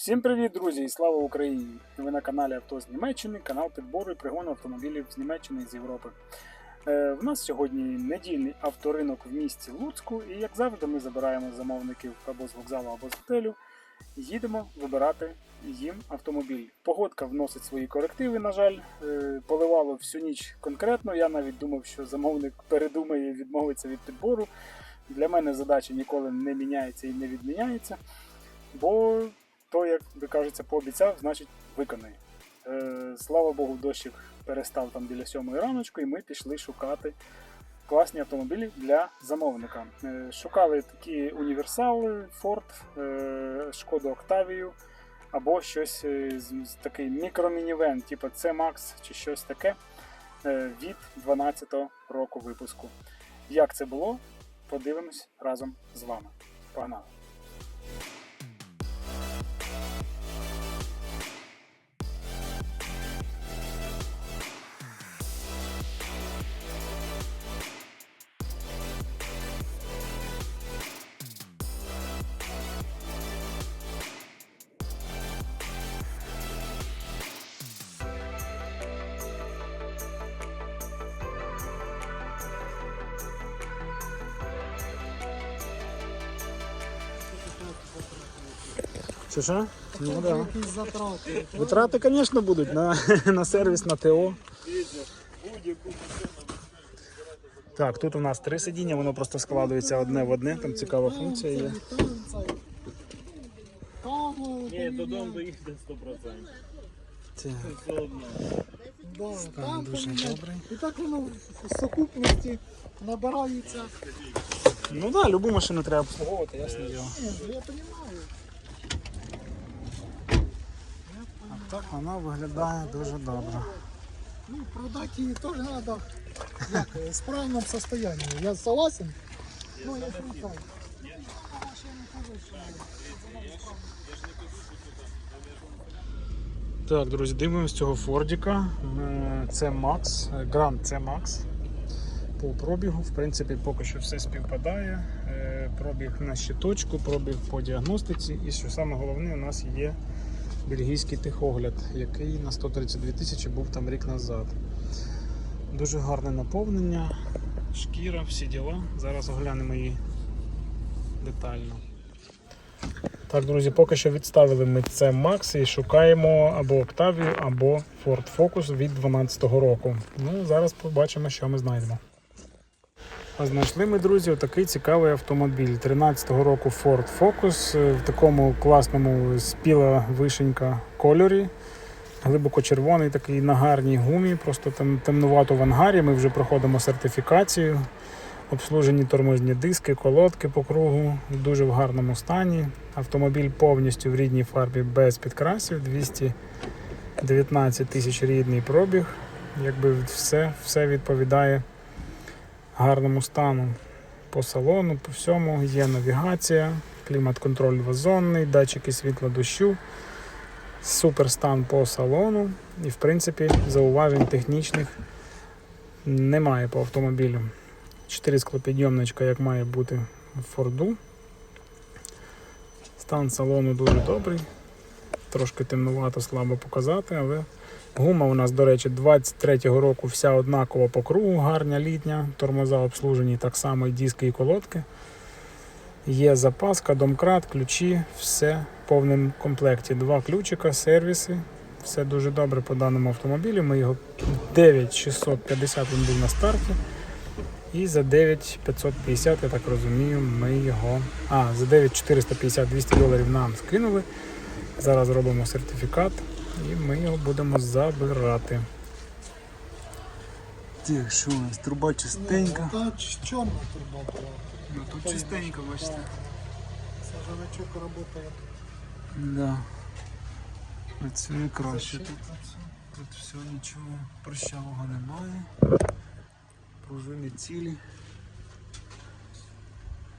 Всім привіт, друзі, і слава Україні! Ви на каналі Авто з Німеччини, канал підбору і пригону автомобілів з Німеччини і з Європи. Е, в нас сьогодні недільний авторинок в місті Луцьку, і як завжди, ми забираємо замовників або з вокзалу, або з готелю. Їдемо вибирати їм автомобіль. Погодка вносить свої корективи, на жаль, Е, поливало всю ніч конкретно. Я навіть думав, що замовник передумає і відмовиться від підбору. Для мене задача ніколи не міняється і не відміняється. Бо то, як би кажеться, пообіцяв, значить виконає. Е, слава Богу, дощик перестав там біля сьомої раночку, і ми пішли шукати класні автомобілі для замовника. Е, шукали такі універсали Ford, е, Шкоду Octavia або щось е, з, такий мікромінівен, типу C-Max чи щось таке е, від 12-го року випуску. Як це було, подивимось разом з вами. Погнали! Що що? Ну, да. Затрати. Витрати, звісно, будуть на, на сервіс, на ТО. Так, тут у нас три сидіння, воно просто складується одне в одне, там цікава функція є. Ні, додому доїхати 100%. Це Все одно. да, стан дуже добрий. І так воно в сукупності набирається. Ну так, да, любу машину треба обслуговувати, ясне діло. Ні, я розумію. А так вона виглядає дуже добре. Ну, продати її теж треба в справному состоянии. Я согласен. Ну, я ж не знаю. Так, друзі, дивимось цього Фордіка. Е, Це Макс, Grand C Max. По пробігу, в принципі, поки що все співпадає. Е, Пробіг на щиточку, пробіг по діагностиці. І що саме головне, у нас є бельгійський техогляд, який на 132 тисячі був там рік назад. Дуже гарне наповнення, шкіра, всі діла. Зараз оглянемо її детально. Так, друзі, поки що відставили ми це Max і шукаємо або Octavia, або Ford Focus від 2012 року. Ну, зараз побачимо, що ми знайдемо. Знайшли ми, друзі, отакий цікавий автомобіль 13-го року Ford Focus е, в такому класному спіла вишенька кольорі. Глибоко червоний, такий на гарній гумі, просто там темнувато в ангарі. Ми вже проходимо сертифікацію. Обслужені тормозні диски, колодки по кругу дуже в гарному стані. Автомобіль повністю в рідній фарбі без підкрасів, 219 тисяч рідний пробіг. Якби все, все відповідає гарному стану. По салону, по всьому є навігація, клімат-контроль двозонний, датчики світла дощу, супер стан по салону. І, в принципі, зауважень технічних немає по автомобілю. 4 склопідйомничка, як має бути в Форду. Стан салону дуже добрий. Трошки темнувато, слабо показати, але гума у нас, до речі, 23-го року вся однакова по кругу, гарня літня, тормоза обслужені так само і диски, і колодки. Є запаска, домкрат, ключі, все в повному комплекті. Два ключика, сервіси. Все дуже добре по даному автомобілю. Ми його 9650 він був на старті. І за 9550, я так розумію, ми його. А, за 9450 200 доларів нам скинули. Зараз робимо сертифікат і ми його будемо забирати. Так, що у нас? Труба чистенька. Та чорна труба була. Ну тут чистенько, бачите. Сажовичок працює. Да. Працює краще тут. Тут все нічого прощавого немає. Пружини цілі.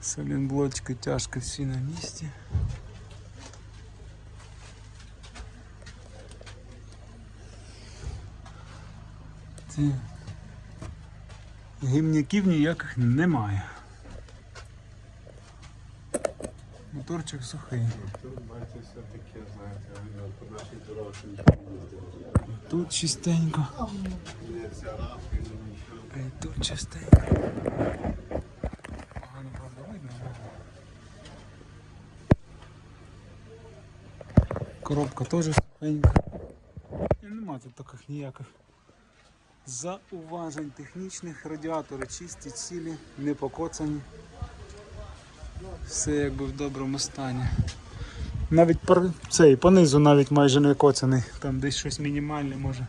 Салінблочки тяжко всі на місці. Це гімняків ніяких немає. моторчик сухий. Тут, чистенько. А і тут чистенько. Погано, правда, видно. Коробка теж сухенька. І нема тут таких ніяких зауважень технічних. Радіатори чисті, цілі, не покоцані. Все якби в доброму стані. Навіть цей понизу навіть майже не коцаний. Там десь щось мінімальне може.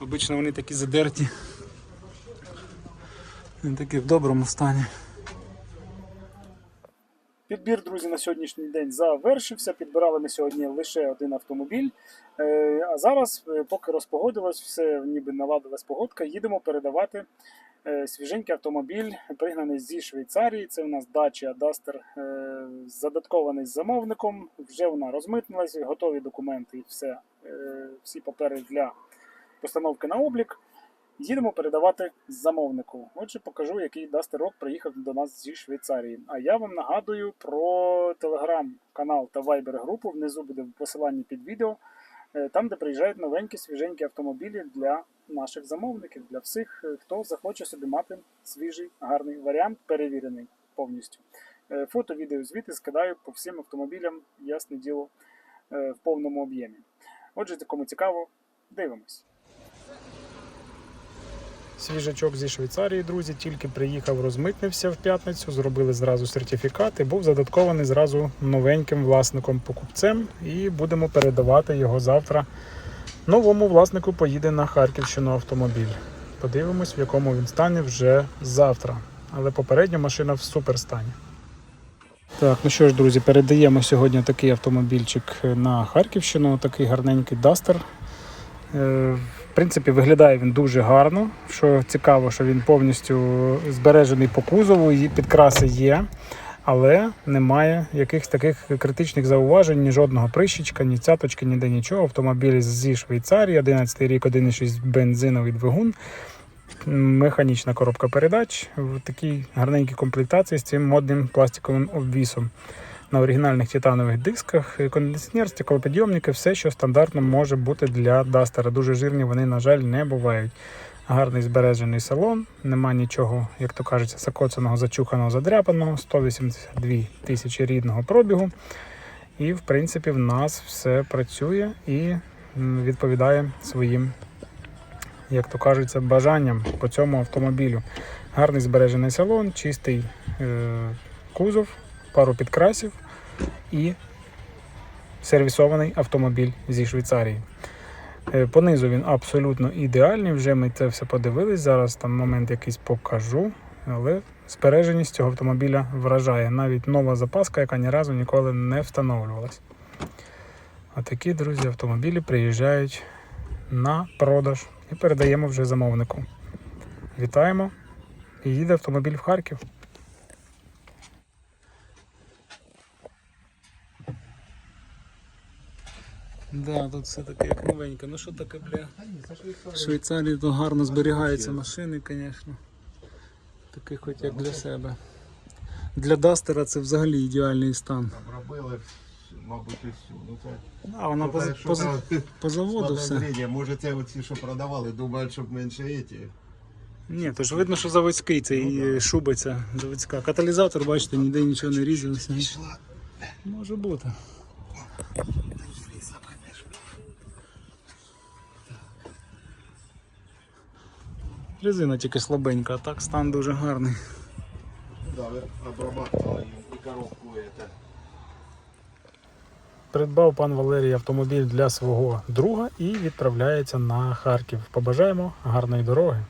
Обично вони такі задерті. Він такий в доброму стані. Підбір, друзі, на сьогоднішній день завершився. Підбирали ми сьогодні лише один автомобіль. Е, А зараз, е, поки розпогодилось, все ніби наладилась погодка, їдемо передавати е, свіженький автомобіль, пригнаний зі Швейцарії. Це у нас Dacia Duster, задаткований з замовником. Вже вона розмитнилась, готові документи і все, всі папери для постановки на облік. Їдемо передавати замовнику. Отже, покажу, який дастерок приїхав до нас зі Швейцарії. А я вам нагадую про телеграм-канал та вайбер-групу. Внизу буде посилання під відео, е, там, де приїжджають новенькі свіженькі автомобілі для наших замовників, для всіх, е, хто захоче собі мати свіжий, гарний варіант, перевірений повністю. Е, Фото, відео, звіти скидаю по всім автомобілям, ясне діло, в повному об'ємі. Отже, кому цікаво, дивимось. Свіжачок зі Швейцарії, друзі, тільки приїхав, розмитнився в п'ятницю, зробили зразу сертифікат і був задаткований зразу новеньким власником-покупцем. І будемо передавати його завтра. Новому власнику поїде на Харківщину автомобіль. Подивимось, в якому він стані вже завтра. Але попередня машина в суперстані. Так, ну що ж, друзі, передаємо сьогодні такий автомобільчик на Харківщину, такий гарненький Duster. В принципі, виглядає він дуже гарно. Що цікаво, що він повністю збережений по кузову, і підкраси є, але немає якихось таких критичних зауважень, ні жодного прищічка, ні цяточки, ніде нічого. Автомобіль зі Швейцарії, 11 рік, 1,6 бензиновий двигун. Механічна коробка передач в такій гарненькій комплектації з цим модним пластиковим обвісом. На оригінальних титанових дисках, кондиціонер, стеклопідйомники, все, що стандартно може бути для Дастера. Дуже жирні вони, на жаль, не бувають. Гарний збережений салон, нема нічого, як то кажеться, закоцаного, зачуханого, задряпаного, 182 тисячі рідного пробігу. І, в принципі, в нас все працює і відповідає своїм, як то кажеться, бажанням по цьому автомобілю. Гарний збережений салон, чистий е, кузов, пару підкрасів і сервісований автомобіль зі Швейцарії. Е, Понизу він абсолютно ідеальний. Вже ми це все подивились. Зараз там момент якийсь покажу. Але збереженість цього автомобіля вражає. Навіть нова запаска, яка ні разу ніколи не встановлювалась. А такі, друзі, автомобілі приїжджають на продаж і передаємо вже замовнику. Вітаємо! І їде автомобіль в Харків. Да, тут все таке як новеньке. Ну що таке, бля? В Швейцарії то гарно зберігаються машини, звісно. Таке хоч як для себе. Для Дастера це взагалі ідеальний стан. Обробили, мабуть, і всю. Ну, це, А, вона по, по, по заводу все. зріння, Може це оці, що продавали, думають, щоб менше еті. Ні, то ж видно, що заводський цей шуба ця заводська. Каталізатор, бачите, ніде нічого не різався. Може бути. Резина тільки слабенька, а так стан дуже гарний. Да, і коробку это. Придбав пан Валерій автомобіль для свого друга і відправляється на Харків. Побажаємо гарної дороги.